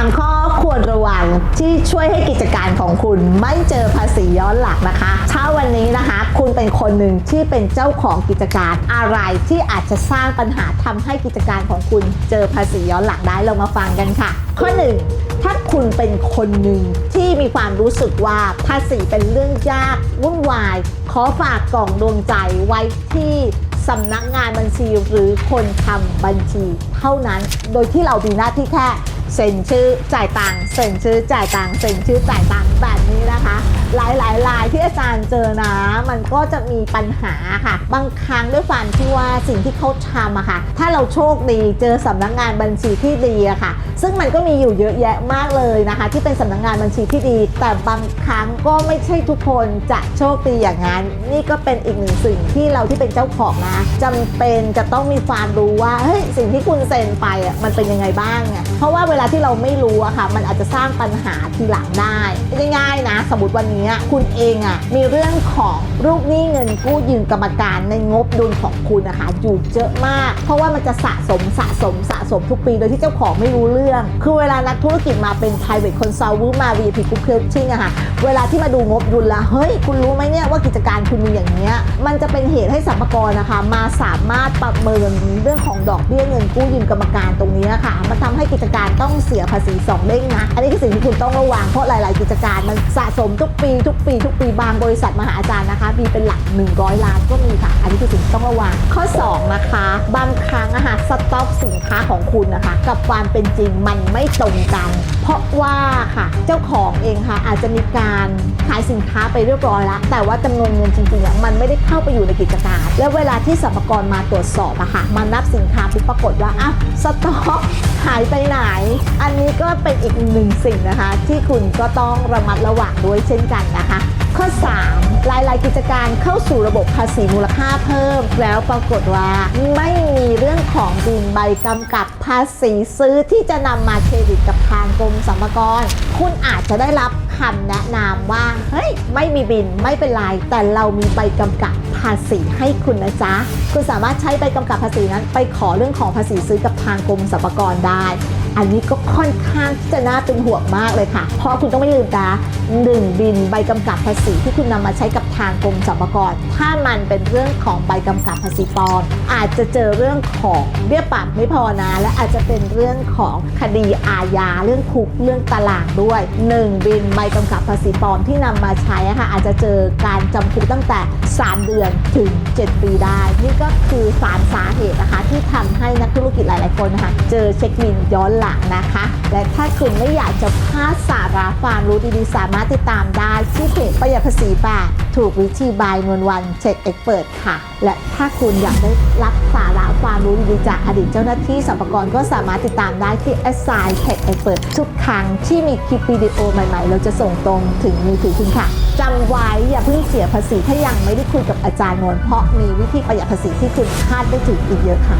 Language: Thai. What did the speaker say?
3 ข้อควรระวังที่ช่วยให้กิจการของคุณไม่เจอภาษีย้อนหลังนะคะ ถ้าวันนี้นะคะ คุณเป็นคนหนึ่งที่เป็นเจ้าของกิจการอะไรที่อาจจะสร้างปัญหาทำให้กิจการของคุณเจอภาษีย้อนหลังได้เรามาฟังกันค่ะ ข้อ 1 ถ้าคุณเป็นคนหนึ่งที่มีความรู้สึกว่าภาษีเป็นเรื่องยากวุ่นวาย ขอฝากกล่องดวงใจไว้ที่สำนักงานบัญชีหรือคนทำบัญชีเท่านั้น โดยที่เรามีหน้าที่แค่ เซ็นชื่อจ่ายตังค์เซ็นชื่อจ่ายตังค์เซ็นชื่อจ่ายตังค์แบบนี้นะคะ หลายๆรายที่อาจารย์เจอนะ มันก็จะมีปัญหาค่ะ บางครั้งด้วยความที่ว่าสิ่งที่เขาทำอะค่ะ ถ้าเราโชคดีเจอสำนักงานบัญชีที่ดีอะค่ะ ซึ่งมันก็มีอยู่เยอะแยะมากเลยนะคะ ที่เป็นสำนักงานบัญชีที่ดี แต่บางครั้งก็ไม่ใช่ทุกคนจะโชคดีอย่างนั้น นี่ก็เป็นอีกหนึ่งสิ่งที่เราที่เป็นเจ้าของนะจำเป็นจะต้องมีความรู้ว่าเฮ้ยสิ่งที่คุณเซ็นไปอะมันเป็นยังไงบ้างอะเพราะว่าเวลาที่เราไม่รู้อะค่ะ มันอาจจะสร้างปัญหาทีหลังได้ง่ายๆนะ สมมติวันนี้คุณเองอะมีเรื่องของลูกหนี้เงินกู้ยืมกรรมการในงบดุลของคุณนะคะอยู่เยอะมาก เพราะว่ามันจะสะสมสะสมสะสมทุกปีโดยที่เจ้าของไม่รู้เรื่อง คือเวลานักธุรกิจมาเป็น private consultant มา VIP group coaching อะค่ะเวลาที่มาดูงบดุลละเฮ้ย คุณรู้ไหมเนี่ยว่ากิจการคุณมีอย่างเนี้ยมันจะเป็นเหตุให้สรรพากรนะคะ มาสามารถประเมินเรื่องของดอกเบี้ยเงินกู้ยืมกรรมการตรงนี้ค่ะมันทำให้กิจการต้องเสียภาษีสองเด้งนะอันนี้คือสิ่งที่คุณต้องระวังเพราะหลาย ๆ กิจการมันสะสมทุกปีทุกปีทุกปีบางบริษัทมหาอาจารย์นะคะ มีเป็นหลัก 100 ล้านก็มีค่ะ อันนี้คือสิ่งต้องระวัง ข้อ 2 นะคะ บางครั้งอะคะสต็อกสินค้าของคุณนะคะ กับความเป็นจริงมันไม่ตรงกัน ราะว่าค่ะเจ้าของเองค่ะอาจจะมีการขายสินค้าไปเรียบร้อยแล้ว แต่ว่าจำนวนเงินจริงๆอะมันไม่ได้เข้าไปอยู่ในกิจการ แล้วเวลาที่สรรพากรมาตรวจสอบอะค่ะมานับสินค้าปุ๊บปรากฏว่าอ้าวสต็อกหายไปไหน อันนี้ก็เป็นอีกหนึ่งสิ่งนะคะ ที่คุณก็ต้องระมัดระวังด้วยเช่นกันนะคะ ข้อ 3 หลายๆ กิจการเข้าสู่ระบบภาษีมูลค่าเพิ่ม แล้วปรากฏว่าไม่มีเรื่องของบินใบกำกับภาษีซื้อที่จะนำมาเครดิตกับทางกรมสรรพากร คุณอาจจะได้รับคำแนะนำว่า เฮ้ย ไม่มีบินไม่เป็นไร แต่เรามีใบกำกับภาษีให้คุณนะจ๊ะ คุณสามารถใช้ใบกำกับภาษีนั้น ไปขอเรื่องของภาษีซื้อกับทางกรมสรรพากรได้ อันนี้ก็ค่อนข้างที่จะน่าเป็นห่วงมากเลยค่ะ เพราะคุณต้องไม่ลืมนะหนึ่งบินใบกำกับภาษีที่คุณนำมาใช้กับทางกรมสรรพากรถ้ามันเป็นเรื่องของใบกำกับภาษีปลอมอาจจะเจอเรื่องของเบี้ยปรับไม่พอนะ และอาจจะเป็นเรื่องของคดีอาญาเรื่องคุกเรื่องตารางด้วยหนึ่งบินใบกำกับภาษีปลอมที่นำมาใช้อะค่ะอาจจะเจอการจำคุกตั้งแต่ 3 เดือนถึง 7 ปีได้ นี่ก็คือสามสาเหตุ ที่ทำให้นักธุรกิจหลาย ๆ คนนะคะ เจอเช็คบินย้อนหลังนะคะ และถ้าคุณไม่อยากจะพลาดสาระความรู้ดี ๆ สามารถติดตามได้ที่เพจประหยัดภาษีแบบถูกวิธีบายนวลวันเช็คเอ็กเปิดค่ะ และถ้าคุณอยากได้รับสาระความรู้ดี ๆ จากอดีตเจ้าหน้าที่สรรพากรก็สามารถติดตามได้ที่ a s s i g n Tech Expert ทุกครั้งที่มีคลิปวิดีโอใหม่ ๆ เราจะส่งตรงถึงมือถือคุณค่ะจำไว้อย่าเพิ่งเสียภาษีถ้ายังไม่ได้คุยกับอาจารย์นวลเพราะมีวิธีประหยัดภาษีที่คุณคาดไม่ถึงอีกเยอะค่ะ